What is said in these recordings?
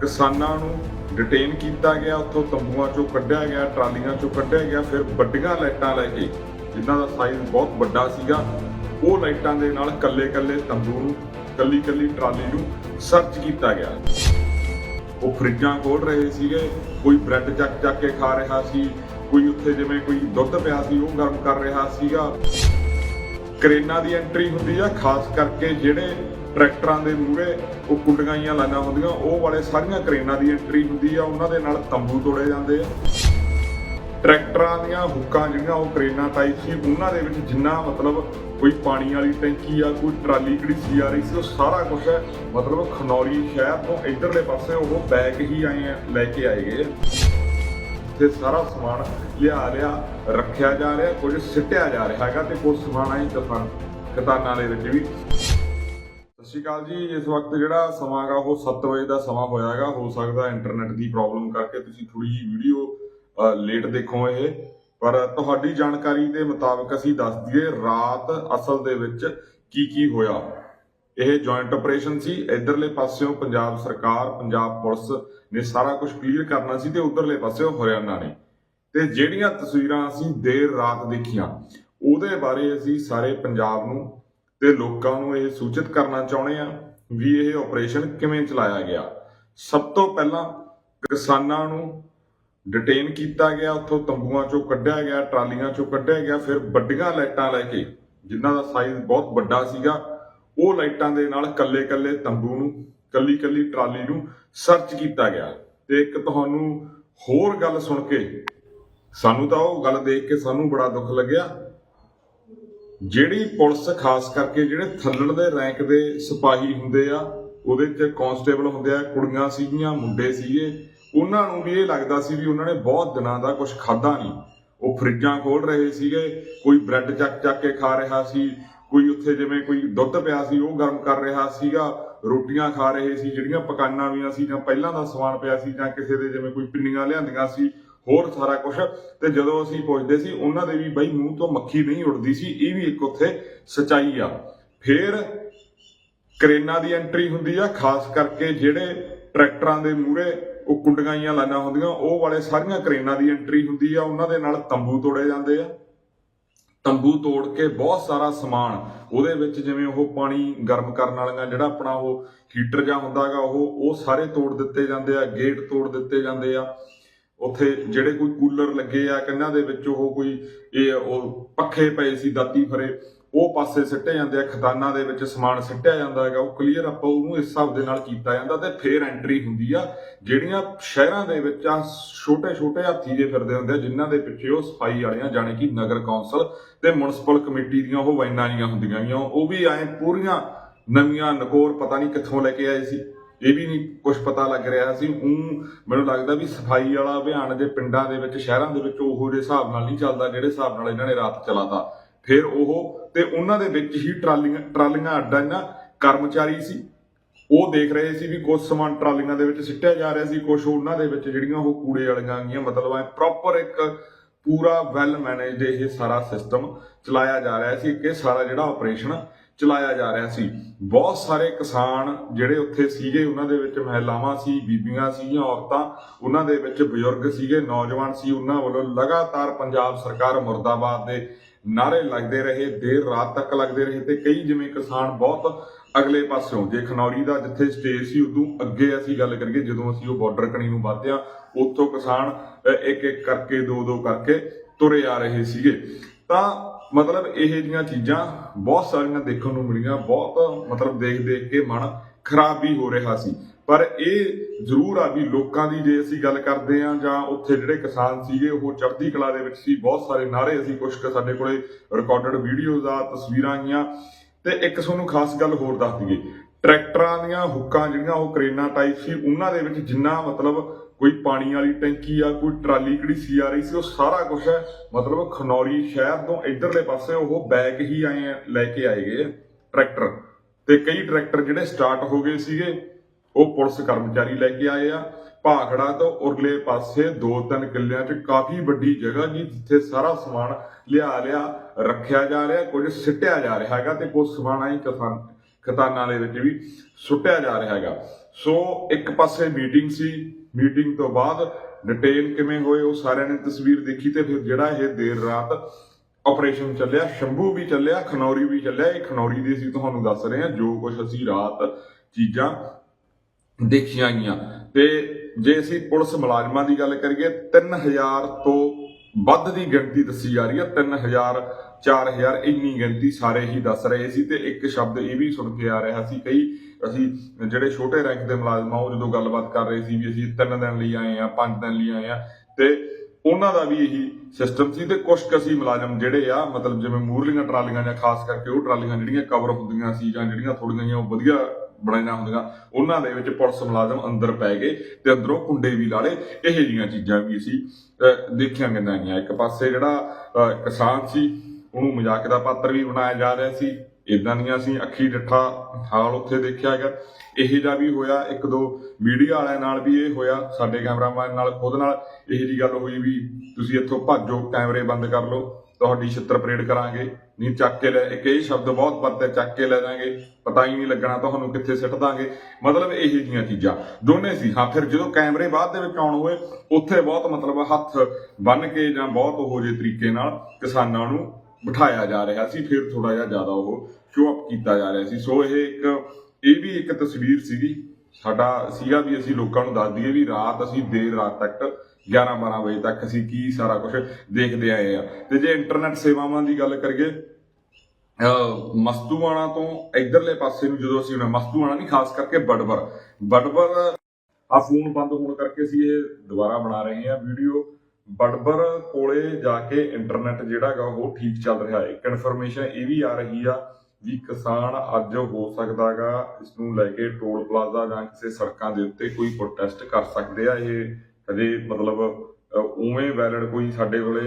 ਕਿਸਾਨਾਂ ਨੂੰ ਡਿਟੇਨ ਕੀਤਾ ਗਿਆ, ਉੱਥੋਂ ਤੰਬੂਆਂ ਚੋਂ ਕੱਢਿਆ ਗਿਆ, ਟਰਾਲੀਆਂ ਚੋਂ ਕੱਢਿਆ ਗਿਆ, ਫਿਰ ਵੱਡੀਆਂ ਲਾਈਟਾਂ ਲੈ ਕੇ, ਜਿਨ੍ਹਾਂ ਦਾ ਸਾਈਜ਼ ਬਹੁਤ ਵੱਡਾ ਸੀਗਾ, ਉਹ ਲਾਈਟਾਂ ਦੇ ਨਾਲ ਕੱਲੇ-ਕੱਲੇ ਤੰਬੂ ਨੂੰ ਕੱਲੀ-ਕੱਲੀ ਟਰਾਲੀ ਨੂੰ ਸਰਚ ਕੀਤਾ ਗਿਆ। ਉਹ ਫਰਿੱਜਾਂ ਖੋਲ ਰਹੇ ਸੀਗੇ, ਕੋਈ ਬ੍ਰੈਡ ਚੱਕ ਚੱਕ ਕੇ ਖਾ ਰਿਹਾ ਸੀ, ਕੋਈ ਉੱਥੇ ਜਿਵੇਂ ਕੋਈ ਦੁੱਧ ਪਿਆ ਸੀ, ਉਹ ਗਰਮ ਕਰ ਰਿਹਾ ਸੀਗਾ। ਕਰੇਨਾਂ ਦੀ ਐਂਟਰੀ ਹੁੰਦੀ ਆ, ਖਾਸ ਕਰਕੇ ਜਿਹੜੇ ਟਰੈਕਟਰਾਂ ਦੇ ਮੂਹਰੇ ਉਹ ਕੁੰਡੀਆਂ ਲਾਈਆਂ ਹੁੰਦੀਆਂ, ਉਹ ਵਾਲੇ ਸਾਰੀਆਂ ਕਰੇਨਾਂ ਦੀ ਐਂਟਰੀ ਹੁੰਦੀ ਆ, ਉਹਨਾਂ ਦੇ ਨਾਲ ਤੰਬੂ ਤੋੜੇ ਜਾਂਦੇ ਆ। ਟਰੈਕਟਰਾਂ ਦੀਆਂ ਹੁੱਕਾਂ ਜਿਹੜੀਆਂ ਉਹ ਕਰੇਨਾਂ ਟਾਈਪ ਸੀ, ਉਹਨਾਂ ਦੇ ਵਿੱਚ ਜਿੰਨਾ ਮਤਲਬ ਕੋਈ ਪਾਣੀ ਵਾਲੀ ਟੈਂਕੀ ਆ, ਕੋਈ ਟਰਾਲੀ ਕਿਹੜੀ ਸੀ ਆ ਰਹੀ ਸੀ, ਉਹ ਸਾਰਾ ਕੁਝ ਮਤਲਬ ਖਨੌਰੀ ਸ਼ਹਿਰ ਤੋਂ ਇਧਰਲੇ ਪਾਸੇ ਉਹ ਬੈਗ ਹੀ ਆਏ ਲੈ ਕੇ ਆਏ ਗਏ ਤੇ ਸਾਰਾ ਸਮਾਨ ਲਿਆ ਲਿਆ, ਰੱਖਿਆ ਜਾ ਰਿਹਾ, ਕੁਝ ਸਿੱਟਿਆ ਜਾ ਰਿਹਾ ਹੈਗਾ ਤੇ ਕੁਝ ਸਮਾਨ ਆਈ ਕਫਨ ਕਤਾਨਾਂ ਦੇ ਵਿੱਚ ਵੀ। ਸ਼੍ਰੀ ਅਕਾਲ ਜੀ। ਇਸ ਵਕਤ ਜਿਹੜਾ ਸਮਾਂ ਹੈਗਾ, ਉਹ 7 ਵਜੇ ਦਾ ਸਮਾਂ ਹੋਇਆ ਹੈਗਾ। ਹੋ ਸਕਦਾ ਇੰਟਰਨੈਟ ਦੀ ਪ੍ਰੋਬਲਮ ਕਰਕੇ ਤੁਸੀਂ ਥੋੜੀ ਜਿਹੀ ਵੀਡੀਓ ਲੇਟ ਦੇਖੋ ਇਹ। ਪਰ ਤੁਹਾਡੀ ਜਾਣਕਾਰੀ ਦੇ ਮੁਤਾਬਕ ਅਸੀਂ ਦੱਸ ਦਈਏ, ਰਾਤ ਅਸਲ ਦੇ ਵਿੱਚ ਕੀ ਕੀ ਹੋਇਆ। ਇਹ ਜੁਆਇੰਟ ਆਪਰੇਸ਼ਨ ਸੀ। ਇਧਰਲੇ ਪਾਸਿਓਂ ਪੰਜਾਬ ਸਰਕਾਰ, ਪੰਜਾਬ ਪੁਲਿਸ ਨੇ ਸਾਰਾ ਕੁਝ ਕਲੀਅਰ ਕਰਨਾ ਸੀ ਤੇ ਉਧਰਲੇ ਪਾਸਿਓਂ ਹਰਿਆਣਾ ਨੇ। ਤੇ ਜਿਹੜੀਆਂ ਤਸਵੀਰਾਂ ਅਸੀਂ ਦੇਰ ਰਾਤ ਦੇਖੀਆਂ, ਉਹਦੇ ਬਾਰੇ ਅਸੀਂ ਸਾਰੇ ਪੰਜਾਬ ਨੂੰ ਤੇ ਲੋਕਾਂ ਨੂੰ ਇਹ ਸੂਚਿਤ ਕਰਨਾ ਚਾਹੁੰਦੇ ਆ ਵੀ ਇਹ ਆਪਰੇਸ਼ਨ ਕਿਵੇਂ ਚਲਾਇਆ ਗਿਆ। ਸਭ ਤੋਂ ਪਹਿਲਾਂ ਕਿਸਾਨਾਂ ਨੂੰ ਡਿਟੇਨ ਕੀਤਾ ਗਿਆ, ਉੱਥੋਂ ਤੰਬੂਆਂ ਚੋਂ ਕੱਢਿਆ ਗਿਆ, ਟਰਾਲੀਆਂ ਚੋਂ ਕੱਢਿਆ ਗਿਆ, ਫਿਰ ਵੱਡੀਆਂ ਲਾਈਟਾਂ ਲੈ ਕੇ, ਜਿਨ੍ਹਾਂ ਦਾ ਸਾਈਜ਼ ਬਹੁਤ ਵੱਡਾ ਸੀਗਾ, ਉਹ ਲਾਈਟਾਂ ਦੇ ਨਾਲ ਕੱਲੇ-ਕੱਲੇ ਤੰਬੂ ਨੂੰ ਕੱਲੀ-ਕੱਲੀ ਟਰਾਲੀ ਨੂੰ ਸਰਚ ਕੀਤਾ ਗਿਆ। ਤੇ ਇੱਕ ਤੁਹਾਨੂੰ ਹੋਰ ਗੱਲ ਸੁਣ ਕੇ, ਸਾਨੂੰ ਤਾਂ ਉਹ ਗੱਲ ਦੇਖ ਕੇ ਸਾਨੂੰ ਬੜਾ ਦੁੱਖ ਲੱਗਿਆ। ਜਿਹੜੀ ਪੁਲਿਸ, ਖਾਸ ਕਰਕੇ ਜਿਹੜੇ ਥੱਲੜ ਦੇ ਰੈਂਕ ਦੇ ਸਿਪਾਹੀ ਹੁੰਦੇ ਆ, ਉਹਦੇ ਚ ਕਾਂਸਟੇਬਲ ਹੁੰਦੇ ਆ, ਕੁੜੀਆਂ ਸੀਗੀਆਂ, ਮੁੰਡੇ ਸੀਗੇ, ਉਹਨਾਂ ਨੂੰ ਵੀ ਇਹ ਲੱਗਦਾ ਸੀ ਵੀ ਉਹਨਾਂ ਨੇ ਬਹੁਤ ਦਿਨਾਂ ਦਾ ਕੁਝ ਖਾਦਾ ਨਹੀਂ। ਉਹ ਫਰਿੱਜਾਂ ਖੋਲ ਰਹੇ ਸੀਗੇ, ਕੋਈ ਬ੍ਰੈਡ ਚੱਕ ਚੱਕ ਕੇ ਖਾ ਰਿਹਾ ਸੀ, ਕੋਈ ਉੱਥੇ ਜਿਵੇਂ ਕੋਈ ਦੁੱਧ ਪਿਆ ਸੀ, ਉਹ ਗਰਮ ਕਰ ਰਿਹਾ ਸੀਗਾ, ਰੋਟੀਆਂ ਖਾ ਰਹੇ ਸੀ, ਜਿਹੜੀਆਂ ਪਕਾਨਾਂ ਵੀਆਂ ਸੀ ਜਾਂ ਪਹਿਲਾਂ ਦਾ ਸਮਾਨ ਪਿਆ ਸੀ ਜਾਂ ਕਿਸੇ ਦੇ ਜਿਵੇਂ ਕੋਈ ਪਿੰਨੀਆਂ ਲਿਆਂਦੀਆਂ ਸੀ ਹੋਰ ਸਾਰਾ ਕੁਝ ਤੇ ਜਦੋਂ ਅਸੀਂ ਪੁੱਛਦੇ ਸੀ, ਉਹਨਾਂ ਦੇ ਵੀ ਬਈ ਮੂੰਹ ਤੋਂ ਮੱਖੀ ਨਹੀਂ ਉੱਡਦੀ ਸੀ, ਇਹ ਵੀ ਇੱਕ ਉੱਥੇ ਸਚਾਈ ਆ। ਫਿਰ ਕਰੇਨਾ ਦੀ ਐਂਟਰੀ ਹੁੰਦੀ ਆ, ਖਾਸ ਕਰਕੇ ਜਿਹੜੇ ਟਰੈਕਟਰਾਂ ਦੇ ਮੂਹਰੇ ਉਹ ਕੁੰਡੀਆਂ ਲਾਈਆਂ ਹੁੰਦੀਆਂ, ਉਹ ਵਾਲੇ ਸਾਰੀਆਂ ਕਰੇਨਾ ਦੀ ਐਂਟਰੀ ਹੁੰਦੀ ਆ, ਉਹਨਾਂ ਦੇ ਨਾਲ ਤੰਬੂ ਤੋੜੇ ਜਾਂਦੇ ਆ। ਤੰਬੂ ਤੋੜ ਕੇ ਬਹੁਤ ਸਾਰਾ ਸਮਾਨ, ਉਹਦੇ ਵਿੱਚ ਜਿਵੇਂ ਉਹ ਪਾਣੀ ਗਰਮ ਕਰਨ ਵਾਲੀਆਂ, ਜਿਹੜਾ ਆਪਣਾ ਉਹ ਹੀਟਰ ਜਾਂ ਹੁੰਦਾਗਾ ਉਹ ਉਹ ਸਾਰੇ ਤੋੜ ਦਿੱਤੇ ਜਾਂਦੇ ਆ ਗੇਟ ਤੋੜ ਦਿੱਤੇ ਜਾਂਦੇ ਆ। ਉੱਥੇ ਜਿਹੜੇ ਕੋਈ ਕੂਲਰ ਲੱਗੇ ਆ, ਕੰਨਾਂ ਦੇ ਵਿੱਚ ਉਹ ਕੋਈ ਇਹ ਉਹ ਪੱਖੇ ਪਏ ਸੀ, ਦਾਤੀ ਫਰੇ, ਉਹ ਪਾਸੇ ਸਿੱਟੇ ਜਾਂਦੇ ਆ, ਖਦਾਨਾਂ ਦੇ ਵਿੱਚ ਸਮਾਨ ਸਿੱਟਿਆ ਜਾਂਦਾ ਹੈਗਾ, ਉਹ ਕਲੀਅਰ ਆਪਾਂ ਉਹਨੂੰ ਇਸ ਹਿਸਾਬ ਦੇ ਨਾਲ ਕੀਤਾ ਜਾਂਦਾ ਤੇ ਫੇਰ ਐਂਟਰੀ ਹੁੰਦੀ ਆ, ਜਿਹੜੀਆਂ ਸ਼ਹਿਰਾਂ ਦੇ ਵਿੱਚ ਆ, ਛੋਟੇ ਛੋਟੇ ਹਾਥੀ ਜੇ ਫਿਰਦੇ ਹੁੰਦੇ ਆ, ਜਿਨ੍ਹਾਂ ਦੇ ਪਿੱਛੇ ਉਹ ਸਫ਼ਾਈ ਵਾਲੀਆਂ, ਜਾਣੇ ਕਿ ਨਗਰ ਕੌਂਸਲ ਤੇ ਮਿਊਨਿਸਪਲ ਕਮੇਟੀ ਦੀਆਂ ਉਹ ਵੈਨਾਂ ਜੀਆਂ ਹੁੰਦੀਆਂ ਗਈਆਂ, ਉਹ ਵੀ ਐ ਪੂਰੀਆਂ ਨਵੀਆਂ ਨਕੋਰ ਪਤਾ ਨਹੀਂ ਕਿੱਥੋਂ ਲੈ ਕੇ ਆਏ ਸੀ। ਇਹ ਵੀ ਨਹੀਂ ਕੁਝ ਪਤਾ ਲੱਗ ਰਿਹਾ ਸੀ। ਉਹ ਮੈਨੂੰ ਲੱਗਦਾ ਵੀ ਸਫ਼ਾਈ ਵਾਲਾ ਅਭਿਆਨ ਜੇ ਪਿੰਡਾਂ ਦੇ ਵਿੱਚ, ਸ਼ਹਿਰਾਂ ਦੇ ਵਿੱਚ ਉਹੋ ਜਿਹੇ ਹਿਸਾਬ ਨਾਲ ਨਹੀਂ ਚੱਲਦਾ, ਜਿਹੜੇ ਹਿਸਾਬ ਨਾਲ ਇਹਨਾਂ ਨੇ ਰਾਤ ਚਲਾਤਾ। ਫਿਰ ਉਹ ਤੇ ਉਹਨਾਂ ਦੇ ਵਿੱਚ ਹੀ ਟਰਾਲੀਆਂ ਟਰਾਲੀਆਂ ਅੱਡਾ ਇਹਨਾਂ ਕਰਮਚਾਰੀ ਸੀ। ਉਹ ਦੇਖ ਰਹੇ ਸੀ ਵੀ ਕੁਝ ਸਮਾਨ ਟਰਾਲੀਆਂ ਦੇ ਵਿੱਚ ਸਿੱਟਿਆ ਜਾ ਰਿਹਾ ਸੀ ਕੁਝ ਉਹਨਾਂ ਦੇ ਵਿੱਚ ਜਿਹੜੀਆਂ ਉਹ ਕੂੜੇ ਵਾਲੀਆਂ ਗਈਆਂ ਮਤਲਬ ਐ ਪ੍ਰੋਪਰ ਇੱਕ ਪੂਰਾ ਵੈਲ ਮੈਨੇਜਡ ਇਹ ਸਾਰਾ ਸਿਸਟਮ ਚਲਾਇਆ ਜਾ ਰਿਹਾ ਸੀ ਕਿ ਸਾਰਾ ਜਿਹੜਾ ਆਪਰੇਸ਼ਨ ਚਲਾਇਆ ਜਾ ਰਿਹਾ ਸੀ। ਬਹੁਤ ਸਾਰੇ ਕਿਸਾਨ ਜਿਹੜੇ ਉੱਥੇ ਸੀਗੇ, ਉਹਨਾਂ ਦੇ ਵਿੱਚ ਮਹਿਲਾਵਾਂ ਸੀ, ਬੀਬੀਆਂ ਸੀਗੀਆਂ ਔਰਤਾਂ, ਉਹਨਾਂ ਦੇ ਵਿੱਚ ਬਜ਼ੁਰਗ ਸੀਗੇ, ਨੌਜਵਾਨ ਸੀ। ਉਹਨਾਂ ਵੱਲੋਂ ਲਗਾਤਾਰ ਪੰਜਾਬ ਸਰਕਾਰ ਮੁਰਦਾਬਾਦ ਦੇ ਨਾਰੇ ਲੱਗਦੇ ਰਹੇ, ਦੇਰ ਰਾਤ ਤੱਕ ਲੱਗਦੇ ਰਹੇ ਤੇ ਕਈ ਜਿਵੇਂ ਕਿਸਾਨ ਬਹੁਤ ਅਗਲੇ ਪਾਸਿਓਂ, ਜੇ ਖਨੌਰੀ ਦਾ ਜਿੱਥੇ ਸਟੇਜ ਸੀ, ਉਦੋਂ ਅੱਗੇ ਅਸੀਂ ਗੱਲ ਕਰੀਏ, ਜਦੋਂ ਅਸੀਂ ਉਹ ਬਾਰਡਰ ਕਣੀ ਨੂੰ ਵਧਿਆ, ਉੱਥੋਂ ਕਿਸਾਨ ਇੱਕ ਇੱਕ ਕਰਕੇ ਦੋ ਦੋ ਕਰਕੇ ਤੁਰੇ ਆ ਰਹੇ ਸੀਗੇ। ਤਾਂ ਮਤਲਬ ਇਹ ਜੀਆਂ ਚੀਜ਼ਾਂ ਬਹੁਤ ਸਾਰੀਆਂ ਦੇਖਣ ਨੂੰ ਮਿਲੀਆਂ, ਬਹੁਤ ਮਤਲਬ ਦੇਖ ਦੇਖ ਕੇ ਮਨ ਖਰਾਬ ਵੀ ਹੋ ਰਿਹਾ ਸੀ। ਪਰ ਇਹ ਜ਼ਰੂਰ ਆ ਵੀ ਲੋਕਾਂ ਦੀ ਜੇ ਅਸੀਂ ਗੱਲ ਕਰਦੇ ਆ ਜਾਂ ਉੱਥੇ ਜਿਹੜੇ ਕਿਸਾਨ ਸੀਗੇ, ਉਹ ਚੜ੍ਹਦੀ ਕਲਾ ਦੇ ਵਿੱਚ ਸੀ, ਬਹੁਤ ਸਾਰੇ ਨਾਰੇ ਅਸੀਂ ਕੁਝ ਕੁ ਸਾਡੇ ਕੋਲੇ ਰਿਕਾਰਡਡ ਵੀਡੀਓਜ਼ ਆ, ਤਸਵੀਰਾਂ ਆਈਆਂ। ਤੇ ਇੱਕ ਤੁਹਾਨੂੰ ਖਾਸ ਗੱਲ ਹੋਰ ਦੱਸ ਦਈਏ, ਟਰੈਕਟਰਾਂ ਦੀਆਂ ਹੁੱਕਾਂ ਜਿਹੜੀਆਂ ਉਹ ਕਰੇਨਾ ਟਾਈਪ ਸੀ, ਉਹਨਾਂ ਦੇ ਵਿੱਚ ਜਿੰਨਾ ਮਤਲਬ ਕੋਈ ਪਾਣੀ ਵਾਲੀ ਟੈਂਕੀ ਆ, ਕੋਈ ਟਰਾਲੀ ਕਿਹੜੀ ਸੀ ਆ ਰਹੀ ਸੀ, ਉਹ ਸਾਰਾ ਕੁਝ ਮਤਲਬ ਖਨੌਰੀ ਸ਼ਹਿਰ ਤੋਂ ਇਧਰਲੇ ਪਾਸੇ ਉਹ ਬੈਗ ਹੀ ਆਏ ਲੈ ਕੇ ਆਏ ਗਏ ਟਰੈਕਟਰ। ਤੇ ਕਈ ਟਰੈਕਟਰ ਜਿਹੜੇ ਸਟਾਰਟ ਹੋ ਗਏ ਸੀਗੇ, ਉਹ ਪੁਲਿਸ ਕਰਮਚਾਰੀ ਲੈ ਕੇ ਆਏ ਆ। ਭਾਖੜਾ ਤੋਂ ਉਰਲੇ ਪਾਸੇ ਦੋ ਤਿੰਨ ਕਿੱਲਿਆਂ 'ਚ ਕਾਫੀ ਵੱਡੀ ਜਗ੍ਹਾ ਜੀ, ਜਿੱਥੇ ਸਾਰਾ ਸਮਾਨ ਲਿਆ ਲਿਆ, ਰੱਖਿਆ ਜਾ ਰਿਹਾ, ਕੁਝ ਸਿੱਟਿਆ ਜਾ ਰਿਹਾ ਹੈਗਾ ਤੇ ਕੁਝ ਸਮਾਨ ਆਈ ਕਿਸਾਨ ਖਤਾਨਾਂ ਦੇ ਵਿੱਚ ਵੀ ਸੁੱਟਿਆ ਜਾ ਰਿਹਾ ਹੈਗਾ। ਸੋ ਇੱਕ ਪਾਸੇ ਮੀਟਿੰਗ ਸੀ ਮੀਟਿੰਗ ਤੋਂ ਬਾਅਦ ਡਿਟੇਲ ਕਿਵੇਂ ਹੋਏ, ਉਹ ਸਾਰਿਆਂ ਨੇ ਤਸਵੀਰ ਦੇਖੀ ਤੇ ਫਿਰ ਜਿਹੜਾ ਇਹ ਦੇਰ ਰਾਤ ਆਪਰੇਸ਼ਨ ਚੱਲਿਆ, ਸ਼ੰਭੂ ਵੀ ਚੱਲਿਆ, ਖਨੌਰੀ ਵੀ ਚੱਲਿਆ। ਇਹ ਖਨੌਰੀ ਦੀ ਅਸੀਂ ਤੁਹਾਨੂੰ ਦੱਸ ਰਹੇ ਹਾਂ ਜੋ ਕੁਝ ਅਸੀਂ ਰਾਤ ਚੀਜ਼ਾਂ ਦੇਖੀਆਂ ਗਈਆਂ ਤੇ ਜੇ ਅਸੀਂ ਪੁਲਿਸ ਮੁਲਾਜ਼ਮਾਂ ਦੀ ਗੱਲ ਕਰੀਏ 3000 ਤੋਂ ਵੱਧ ਦੀ ਗਿਣਤੀ ਦੱਸੀ ਜਾ ਰਹੀ ਹੈ। 3000 4000 ਇੰਨੀ ਗਿਣਤੀ ਸਾਰੇ ਹੀ ਦੱਸ ਰਹੇ ਸੀ ਤੇ ਇੱਕ ਸ਼ਬਦ ਇਹ ਵੀ ਸੁਣ ਕੇ ਆ ਰਿਹਾ ਸੀ ਕਈ ਅਸੀਂ ਜਿਹੜੇ ਛੋਟੇ ਰੈਂਕ ਦੇ ਮੁਲਾਜ਼ਮ ਆ, ਉਹ ਜਦੋਂ ਗੱਲਬਾਤ ਕਰ ਰਹੇ ਸੀ ਵੀ ਅਸੀਂ 3 ਦਿਨ ਲਈ ਆਏ ਆ 5 ਦਿਨ ਲਈ ਆਏ ਆ ਤੇ ਉਹਨਾਂ ਦਾ ਵੀ ਇਹੀ ਸਿਸਟਮ ਸੀ ਤੇ ਕੁਝ ਕਸੀ ਮੁਲਾਜ਼ਮ ਜਿਹੜੇ ਆ, ਮਤਲਬ ਜਿਵੇਂ ਮੂਰਲੀਆਂ ਟਰਾਲੀਆਂ ਜਾਂ ਖਾਸ ਕਰਕੇ ਉਹ ਟਰਾਲੀਆਂ ਜਿਹੜੀਆਂ ਕਵਰ ਹੁੰਦੀਆਂ ਸੀ ਜਾਂ ਜਿਹੜੀਆਂ ਥੋੜੀਆਂ ਜਿਹੀਆਂ ਉਹ ਵਧੀਆ ਬਣਾਈਆਂ ਹੁੰਦੀਆਂ। ਉਹਨਾਂ ਦੇ ਵਿੱਚ ਪੁਲਿਸ ਮੁਲਾਜ਼ਮ ਅੰਦਰ ਪੈ ਗਏ ਤੇ ਅੰਦਰੋਂ ਕੁੰਡੇ ਵੀ ਲਾਲੇ ਇਹੋ ਜਿਹੀਆਂ ਚੀਜ਼ਾਂ ਵੀ ਅਸੀਂ ਦੇਖੀਆਂ ਗਈਆਂ ਗਈਆਂ ਇੱਕ ਪਾਸੇ ਜਿਹੜਾ ਕਿਸਾਨ ਸੀ, ਉਹਨੂੰ ਮਜ਼ਾਕ ਦਾ ਪਾਤਰ ਵੀ ਬਣਾਇਆ ਜਾ ਰਿਹਾ ਸੀ। ਇਦਾਂ ਦੀਆਂ ਅਸੀਂ ਅੱਖੀ ਡੱਠਾ ਹਾਲ ਉੱਥੇ ਦੇਖਿਆ ਗਿਆ। ਇਹੋ ਜਿਹਾ ਵੀ ਹੋਇਆ। ਇੱਕ ਦੋ ਮੀਡੀਆ ਵਾਲਿਆਂ ਨਾਲ ਵੀ ਇਹ ਹੋਇਆ। ਸਾਡੇ ਕੈਮਰਾਮੈਨ ਨਾਲ, ਖੁਦ ਨਾਲ ਇਹੋ ਜੀ ਗੱਲ ਹੋਈ ਵੀ ਤੁਸੀਂ ਇੱਥੋਂ ਭੱਜੋ, ਕੈਮਰੇ ਬੰਦ ਕਰ ਲਓ। ਤੁਹਾਡੀ ਛਿੱਤਰ ਪਰੇਡ ਕਰਾਂਗੇ। ਨਹੀਂ ਚੱਕ ਕੇ ਲੈ, ਇੱਕ ਇਹ ਸ਼ਬਦ ਬਹੁਤ ਵਰਤੇ ਚੱਕ ਕੇ ਲੈ ਜਾਾਂਗੇ। ਪਤਾ ਹੀ ਨਹੀਂ ਲੱਗਣਾ ਤੁਹਾਨੂੰ ਕਿੱਥੇ ਸਿੱਟ ਦਾਂਗੇ। ਮਤਲਬ ਇਹ ਜਿਹੀਆਂ ਚੀਜ਼ਾਂ। ਦੋਨੇ ਸੀ। ਹਾਂ, ਫਿਰ ਜਦੋਂ ਕੈਮਰੇ ਬਾਅਦ ਦੇ ਵਿੱਚ ਆਉਣ ਹੋਏ, ਉੱਥੇ ਬਹੁਤ ਮਤਲਬ ਹੱਥ ਬੰਨ ਕੇ ਜਾਂ ਬਹੁਤ ਉਹੋ ਜਿਹੇ ਤਰੀਕੇ ਨਾਲ ਕਿਸਾਨਾਂ ਨੂੰ ਬਿਠਾਇਆ ਜਾ ਰਿਹਾ ਸੀ। ਫਿਰ ਥੋੜਾ ਜਿਹਾ ਜ਼ਿਆਦਾ ਉਹ ਸ਼ੋਅ ਅਪ ਕੀਤਾ ਜਾ ਰਿਹਾ ਸੀ। ਸੋ ਇਹ ਇੱਕ, ਇਹ ਵੀ ਇੱਕ ਤਸਵੀਰ ਸੀਗੀ। ਸਾਡਾ ਸੀਗਾ ਵੀ ਅਸੀਂ ਲੋਕਾਂ ਨੂੰ ਦੱਸ ਦਈਏ ਵੀ ਰਾਤ ਅਸੀਂ ਦੇਰ ਰਾਤ ਤੱਕ 11 12 ਵਜੇ ਤੱਕ ਅਸੀਂ ਕੀ ਸਾਰਾ ਕੁਝ ਦੇਖਦੇ ਆਏ ਆ। ਤੇ ਜੇ ਇੰਟਰਨੈਟ ਸੇਵਾਵਾਂ ਦੀ ਗੱਲ ਕਰੀਏ ਮਸਤੂਆਣਾ ਤੋਂ ਇਧਰਲੇ ਪਾਸੇ ਨੂੰ ਜਦੋਂ ਅਸੀਂ ਮਸਤੂਆਣਾ ਨਹੀਂ, ਖਾਸ ਕਰਕੇ ਬੜਬਰ। ਬੜਬਰ ਆ ਫੋਨ ਬੰਦ ਹੋਣ ਕਰਕੇ ਅਸੀਂ ਇਹ ਦੁਬਾਰਾ ਬਣਾ ਰਹੇ ਹਾਂ ਵੀਡੀਓ। ਬੜਬਰ ਕੋਲੇ ਜਾ ਕੇ ਇੰਟਰਨੈਟ ਜਿਹੜਾ ਹੈਗਾ ਉਹ ਠੀਕ ਚੱਲ ਰਿਹਾ ਹੈ। ਇੱਕ ਇਨਫੋਰਮੇਸ਼ਨ ਇਹ ਵੀ ਆ ਰਹੀ ਆ ਵੀ ਕਿਸਾਨ ਅੱਜ ਹੋ ਸਕਦਾਗਾ ਇਸ ਨੂੰ ਲੈ ਕੇ ਟੋਲ ਪਲਾਜ਼ਾ ਜਾਂ ਕਿਸੇ ਸੜਕਾਂ ਦੇ ਉੱਤੇ ਕੋਈ ਪ੍ਰੋਟੈਸਟ ਕਰ ਸਕਦੇ ਆ ਇਹ। ਅਜੇ ਮਤਲਬ ਉਵੇਂ ਵੈਲਿਡ ਕੋਈ ਸਾਡੇ ਕੋਲੇ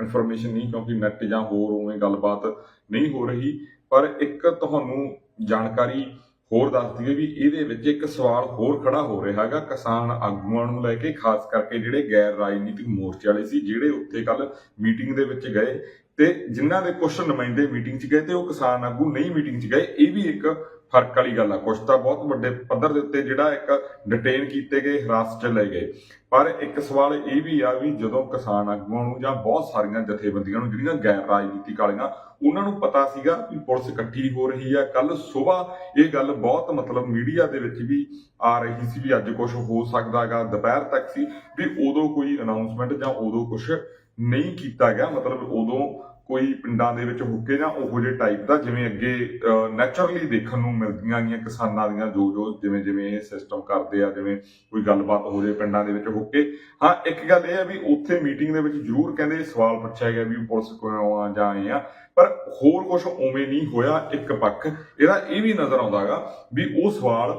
ਇਨਫੋਰਮੇਸ਼ਨ ਨਹੀਂ, ਕਿਉਂਕਿ ਨੈਟ ਜਾਂ ਹੋਰ ਉਵੇਂ ਗੱਲਬਾਤ ਨਹੀਂ ਹੋ ਰਹੀ। ਪਰ ਇੱਕ ਤੁਹਾਨੂੰ ਜਾਣਕਾਰੀ ਹੋਰ ਦੱਸ ਦਈਏ ਵੀ ਇਹਦੇ ਵਿੱਚ ਇੱਕ ਸਵਾਲ ਹੋਰ ਖੜਾ ਹੋ ਰਿਹਾ ਹੈਗਾ। ਕਿਸਾਨ ਆਗੂਆਂ ਨੂੰ ਲੈ ਕੇ, ਖਾਸ ਕਰਕੇ ਜਿਹੜੇ ਗੈਰ ਰਾਜਨੀਤਿਕ ਮੋਰਚੇ ਵਾਲੇ ਸੀ, ਜਿਹੜੇ ਉੱਥੇ ਕੱਲ ਮੀਟਿੰਗ ਦੇ ਵਿੱਚ ਗਏ ਤੇ ਜਿਨ੍ਹਾਂ ਦੇ ਕੁਝ ਨੁਮਾਇੰਦੇ ਮੀਟਿੰਗ 'ਚ ਗਏ ਤੇ ਉਹ ਕਿਸਾਨ ਆਗੂ ਨਹੀਂ ਮੀਟਿੰਗ 'ਚ ਗਏ, ਇਹ ਵੀ ਇੱਕ ਫ਼ਰਕ ਵਾਲੀ ਗੱਲ ਆ। ਕੁਝ ਤਾਂ ਬਹੁਤ ਵੱਡੇ ਪੱਧਰ ਦੇ ਉੱਤੇ ਜਿਹੜਾ ਇੱਕ ਡਿਟੇਨ ਕੀਤੇ ਗਏ, ਹਿਰਾਸਤ 'ਚ ਲਏ ਗਏ। ਪਰ ਇੱਕ ਸਵਾਲ ਇਹ ਵੀ ਆ ਵੀ ਜਦੋਂ ਕਿਸਾਨ ਆਗੂਆਂ ਨੂੰ ਜਾਂ ਬਹੁਤ ਸਾਰੀਆਂ ਜਥੇਬੰਦੀਆਂ ਨੂੰ ਜਿਹੜੀਆਂ ਗੈਰ ਰਾਜਨੀਤਿਕ ਵਾਲੀਆਂ, ਉਹਨਾਂ ਨੂੰ ਪਤਾ ਸੀਗਾ ਵੀ ਪੁਲਿਸ ਇਕੱਠੀ ਹੋ ਰਹੀ ਆ। ਕੱਲ ਸਵੇਰ ਇਹ ਗੱਲ ਬਹੁਤ ਮਤਲਬ ਮੀਡੀਆ ਦੇ ਵਿੱਚ ਵੀ ਆ ਰਹੀ ਸੀ ਵੀ ਅੱਜ ਕੁਝ ਹੋ ਸਕਦਾਗਾ ਦੁਪਹਿਰ ਤੱਕ ਸੀ ਵੀ ਉਦੋਂ ਕੋਈ ਅਨਾਉਂਸਮੈਂਟ ਜਾਂ ਉਦੋਂ ਕੁਝ ਨਹੀਂ ਕੀਤਾ ਗਿਆ। ਮਤਲਬ ਉਦੋਂ ਕੋਈ ਪਿੰਡਾਂ ਦੇ ਵਿੱਚ ਹੁੱਕੇ ਜਾਂ ਉਹੋ ਜਿਹੇ ਟਾਈਪ ਦਾ, ਜਿਵੇਂ ਅੱਗੇ ਨੇਚਰਲੀ ਦੇਖਣ ਨੂੰ ਮਿਲਦੀਆਂ ਗਈਆਂ ਕਿਸਾਨਾਂ ਦੀਆਂ ਜੋ ਜੋ ਜਿਵੇਂ ਜਿਵੇਂ ਇਹ ਸਿਸਟਮ ਕਰਦੇ ਆ, ਜਿਵੇਂ ਕੋਈ ਗੱਲਬਾਤ ਹੋ ਜੇ ਪਿੰਡਾਂ ਦੇ ਵਿੱਚ ਹੁੱਕੇ। ਹਾਂ, ਇੱਕ ਗੱਲ ਇਹ ਹੈ ਵੀ ਉੱਥੇ ਮੀਟਿੰਗ ਦੇ ਵਿੱਚ ਜ਼ਰੂਰ ਕਹਿੰਦੇ ਸਵਾਲ ਪੁੱਛਿਆ ਗਿਆ ਵੀ ਪੁਲਿਸ ਕਿਉਂ ਆ ਜਾਂ ਆਏ ਆ, ਪਰ ਹੋਰ ਕੁਝ ਉਵੇਂ ਨਹੀਂ ਹੋਇਆ ਇੱਕ ਪੱਖ। ਇਹਦਾ ਇਹ ਵੀ ਨਜ਼ਰ ਆਉਂਦਾਗਾ ਵੀ ਉਹ ਸਵਾਲ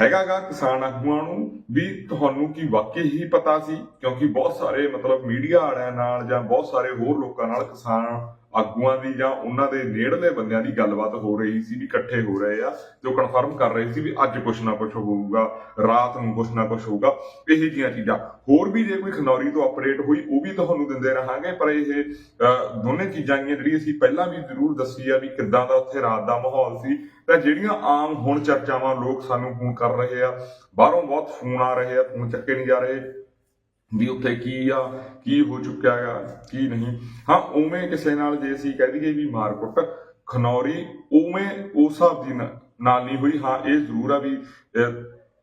ਹੈਗਾਗਾ ਕਿਸਾਨ ਆਗੂਆਂ ਨੂੰ ਵੀ ਤੁਹਾਨੂੰ ਕੀ ਵਾਕਈ ਹੀ ਪਤਾ ਸੀ? ਕਿਉਂਕਿ ਬਹੁਤ ਸਾਰੇ ਮਤਲਬ ਮੀਡੀਆ ਵਾਲਿਆਂ ਨਾਲ ਜਾਂ ਬਹੁਤ ਸਾਰੇ ਹੋਰ ਲੋਕਾਂ ਨਾਲ ਕਿਸਾਨ ਆਗੂਆਂ ਦੀ ਜਾਂ ਉਹਨਾਂ ਦੇ ਨੇੜਲੇ ਬੰਦਿਆਂ ਦੀ ਗੱਲਬਾਤ ਹੋ ਰਹੀ ਸੀ ਵੀ ਇਕੱਠੇ ਹੋ ਰਹੇ ਆ ਜੋ ਕਨਫਰਮ ਕਰ ਰਹੇ ਸੀ ਵੀ ਅੱਜ ਕੁਛ ਨਾ ਕੁਛ ਹੋਊਗਾ ਰਾਤ ਨੂੰ ਕੁਛ ਨਾ ਕੁਛ ਹੋਊਗਾ ਇਹ ਜਿਹੀਆਂ ਚੀਜ਼ਾਂ। ਹੋਰ ਵੀ ਜੇ ਕੋਈ ਖਨੌਰੀ ਤੋਂ ਅਪਡੇਟ ਹੋਈ ਉਹ ਵੀ ਤੁਹਾਨੂੰ ਦਿੰਦੇ ਰਹਾਂਗੇ ਪਰ ਇਹ ਅਹ, ਦੋਨੇ ਚੀਜ਼ਾਂ ਗੀਆਂ ਜਿਹੜੀ ਅਸੀਂ ਪਹਿਲਾਂ ਵੀ ਜ਼ਰੂਰ ਦੱਸੀ ਆ ਵੀ ਕਿੱਦਾਂ ਦਾ ਉੱਥੇ ਰਾਤ ਦਾ ਮਾਹੌਲ ਸੀ। ਤਾਂ ਜਿਹੜੀਆਂ ਆਮ ਹੁਣ ਚਰਚਾਵਾਂ ਲੋਕ ਸਾਨੂੰ ਫੋਨ ਕਰ ਰਹੇ ਆ ਬਾਹਰੋਂ ਬਹੁਤ ਫੋਨ ਆ ਰਹੇ ਆ ਫੋਨ ਚੱਕੇ ਨਹੀਂ ਜਾ ਰਹੇ। ਵੀ ਉੱਥੇ ਕੀ ਆ, ਕੀ ਹੋ ਚੁੱਕਿਆ ਆ, ਕੀ ਨਹੀਂ। ਹਾਂ, ਉਵੇਂ ਕਿਸੇ ਨਾਲ ਜੇ ਅਸੀਂ ਕਹਿ ਦਈਏ ਵੀ ਮਾਰਕੁੱਟ ਖਨੌਰੀ ਉਵੇਂ ਉਸ ਹਿਸਾਬ ਦੀ ਨਾਲ ਨਹੀਂ ਹੋਈ। ਹਾਂ, ਇਹ ਜ਼ਰੂਰ ਆ ਵੀ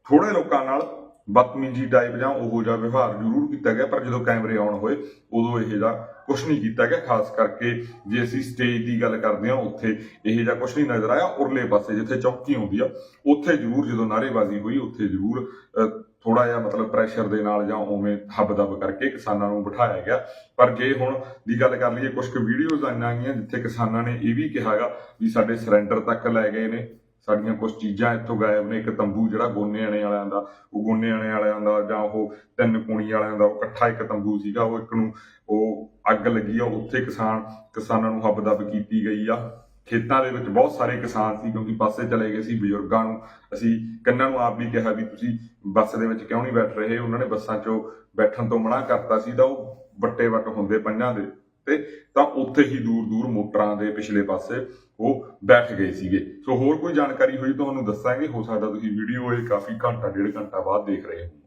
ਥੋੜੇ ਲੋਕਾਂ ਨਾਲ ਬਦਤਮੀਜੀ ਟਾਈਪ ਜਾਂ ਉਹੋ ਜਿਹਾ ਵਿਵਹਾਰ ਜ਼ਰੂਰ ਕੀਤਾ ਗਿਆ, ਪਰ ਜਦੋਂ ਕੈਮਰੇ ਆਨ ਹੋਏ, ਉਦੋਂ ਇਹ ਜਿਹਾ ਕੁਝ ਨਹੀਂ ਕੀਤਾ ਗਿਆ। ਖਾਸ ਕਰਕੇ ਜੇ ਅਸੀਂ ਸਟੇਜ ਦੀ ਗੱਲ ਕਰਦੇ ਹਾਂ, ਉੱਥੇ ਇਹ ਜਿਹਾ ਕੁਝ ਨਹੀਂ ਨਜ਼ਰ ਆਇਆ। ਉਰਲੇ ਪਾਸੇ ਜਿੱਥੇ ਚੌਕੀ ਆਉਂਦੀ ਆ, ਉੱਥੇ ਜ਼ਰੂਰ ਜਦੋਂ ਨਾਅਰੇਬਾਜ਼ੀ ਹੋਈ, ਉੱਥੇ ਜ਼ਰੂਰ ਥੋੜਾ ਜਿਹਾ ਮਤਲਬ ਪ੍ਰੈਸ਼ਰ ਦੇ ਨਾਲ ਜਾਂ ਉਵੇਂ ਹੱਬ-ਦਬ ਕਰਕੇ ਕਿਸਾਨਾਂ ਨੂੰ ਬਿਠਾਇਆ ਗਿਆ। ਪਰ ਜੇ ਹੁਣ ਦੀ ਗੱਲ ਕਰ ਲਈਏ ਕੁਝ ਕੁ ਵੀਡੀਓਜ਼ ਆਈਆਂ ਗਈਆਂ ਜਿੱਥੇ ਕਿਸਾਨਾਂ ਨੇ ਇਹ ਵੀ ਕਿਹਾਗਾ ਵੀ ਸਾਡੇ ਸਰੈਂਡਰ ਤੱਕ ਲੈ ਗਏ ਨੇ। ਸਾਡੀਆਂ ਕੁਝ ਚੀਜ਼ਾਂ ਇੱਥੋਂ ਗਾਇਬ ਨੇ। ਇੱਕ ਤੰਬੂ ਜਿਹੜਾ ਗੋਨੇ ਆਣੇ ਵਾਲਿਆਂ ਦਾ, ਉਹ ਗੋਨੇ ਆਣੇ ਵਾਲਿਆਂ ਦਾ ਜਾਂ ਉਹ ਤਿੰਨ ਕੁਣੀ ਵਾਲਿਆਂ ਦਾ, ਉਹ ਇਕੱਠਾ ਇੱਕ ਤੰਬੂ ਸੀਗਾ, ਉਹ ਇੱਕ ਨੂੰ ਉਹ ਅੱਗ ਲੱਗੀ ਆ, ਉੱਥੇ ਕਿਸਾਨ, ਕਿਸਾਨਾਂ ਨੂੰ ਹੱਬ-ਦਬ ਕੀਤੀ ਗਈ ਆ। ਖੇਤਾਂ ਦੇ ਵਿੱਚ ਬਹੁਤ ਸਾਰੇ ਕਿਸਾਨ ਸੀ, ਕਿਉਂਕਿ ਪਾਸੇ ਚਲੇ ਗਏ ਸੀ ਬਜ਼ੁਰਗਾਂ ਨੂੰ। ਅਸੀਂ ਕੰਨਾਂ ਨੂੰ ਆਪ ਵੀ ਕਿਹਾ ਵੀ ਤੁਸੀਂ ਬੱਸ ਦੇ ਵਿੱਚ ਕਿਉਂ ਨਹੀਂ ਬੈਠ ਰਹੇ? ਉਹਨਾਂ ਨੇ ਬੱਸਾਂ 'ਚੋਂ ਬੈਠਣ ਤੋਂ ਮਨਾ ਕਰਤਾ ਸੀ ਤਾਂ ਉਹ ਵੱਟੇ ਵੱਟ ਹੁੰਦੇ ਪੰਜਾਂ ਦੇ। ਤੇ ਤਾਂ ਉੱਥੇ ਹੀ ਦੂਰ ਦੂਰ ਮੋਟਰਾਂ ਦੇ ਪਿਛਲੇ ਪਾਸੇ ਉਹ ਬੈਠ ਗਏ ਸੀਗੇ। ਸੋ ਹੋਰ ਕੋਈ ਜਾਣਕਾਰੀ ਹੋਈ ਤੁਹਾਨੂੰ ਦੱਸਾਂਗੇ। ਹੋ ਸਕਦਾ ਤੁਸੀਂ ਵੀਡੀਓ ਇਹ ਕਾਫੀ ਘੰਟਾ, ਡੇਢ ਘੰਟਾ ਬਾਅਦ ਦੇਖ ਰਹੇ ਹੋ।